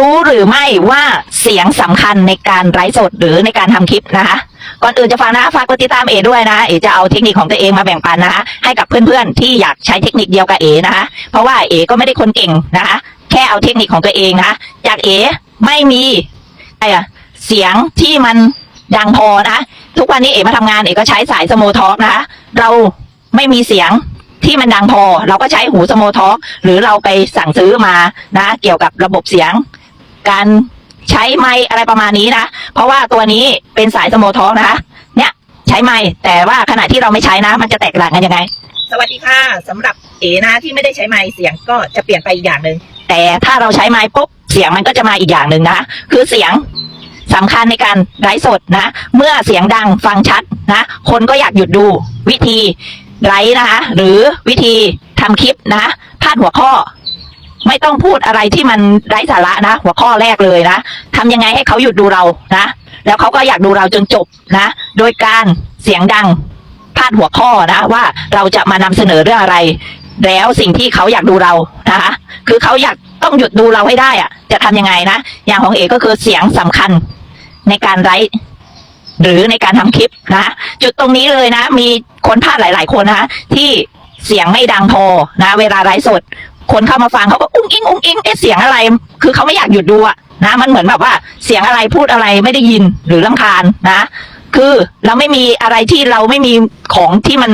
รู้หรือไม่ว่าเสียงสำคัญในการไลฟ์สดหรือในการทำคลิปนะคะ ก่อนอื่นจะฟังนะฝากกดติดตามเอด้วยนะเอจะเอาเทคนิคของตัวเองมาแบ่งปันนะคะ ให้กับเพื่อนๆที่อยากใช้เทคนิคเดียวกับเอนะคะ เพราะว่าเอก็ไม่ได้คนเก่งนะคะ แค่เอาเทคนิคของตัวเองนะคะจากเอไม่มีอะไรอะเสียงที่มันดังพอนะทุกวันนี้เอมาทำงานเอก็ใช้สายสโมทอกนะคะ เราไม่มีเสียงที่มันดังพอ เราก็ใช้หูสโมทอกหรือเราไปสั่งซื้อมานะ เกี่ยวกับระบบเสียง การใช้ไม้อะไรประมาณนี้นะเพราะว่าตัวนี้เป็นสายสโมทอกนะคะ เนี่ยใช้ไม้แต่ว่าขณะที่เราไม่ใช้นะ มันจะแตกต่างกันยังไง สวัสดีค่ะสำหรับเอนะที่ไม่ได้ใช้ไม้เสียงก็จะเปลี่ยนไปอีกอย่างหนึ่งแต่ถ้าเราใช้ไม้ปุ๊บเสียงมันก็จะมาอีกอย่างหนึ่งนะคือเสียงสำคัญในการไลฟ์สดนะ เมื่อเสียงดังฟังชัดนะ คนก็อยากหยุดดูวิธีไลฟ์นะคะ หรือวิธีทำคลิปนะพาดหัวข้อ ไม่ต้องพูดอะไรที่มันไร้สาระนะ หัวข้อแรกเลยนะทำยังไงให้เขาหยุดดูเรานะ แล้วเขาก็อยากดูเราจนจบนะ โดยการเสียงดังพาดหัวข้อนะ ว่าเราจะมานำเสนอเรื่องอะไร แล้วสิ่งที่เขาอยากดูเรานะคะคือเขาอยากต้องหยุดดูเราให้ได้อะจะทำยังไงนะ อย่างของเอกก็คือเสียงสำคัญในการไลฟ์หรือในการทำคลิปนะจุดตรงนี้เลยนะ มีคนพลาดหลาย ๆ คนนะคะที่เสียงไม่ดังพอนะ เวลาไลฟ์สด คนเข้ามาฟังเขาก็อุ้งอิงอุ้งอิงเอ๊ะเสียงอะไร คือเขาไม่อยากหยุดดูอะนะ มันเหมือนแบบว่าเสียงอะไรพูดอะไรไม่ได้ยินหรือลำคาญนะ คือเราไม่มีอะไรที่เราไม่มีของที่มัน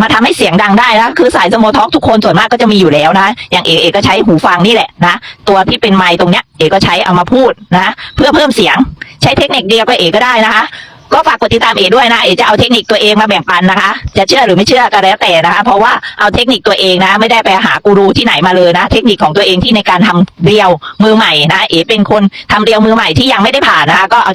มาทำให้เสียงดังได้นะคือสายสโมทอกทุกคนส่วนมากก็จะมีอยู่แล้วนะ อย่างเอเอก็ใช้หูฟังนี่แหละนะ ตัวที่เป็นไมค์ตรงเนี้ยเอก็ใช้เอามาพูดนะ เพื่อเพิ่มเสียง ใช้เทคนิคเดียวกับเอก็ได้นะคะ ก็ฝากกดติดตามเอด้วยนะ เอจะเอาเทคนิคตัวเองมาแบ่งปันนะคะ จะเชื่อหรือไม่เชื่อก็แล้วแต่นะคะ เพราะว่าเอาเทคนิคตัวเองนะ ไม่ได้ไปหากูรูที่ไหนมาเลยนะ เทคนิคของตัวเองที่ในการทำเรียวมือใหม่นะ เอเป็นคนทำเรียวมือใหม่ที่ยังไม่ได้ผ่านนะคะ ก็เอา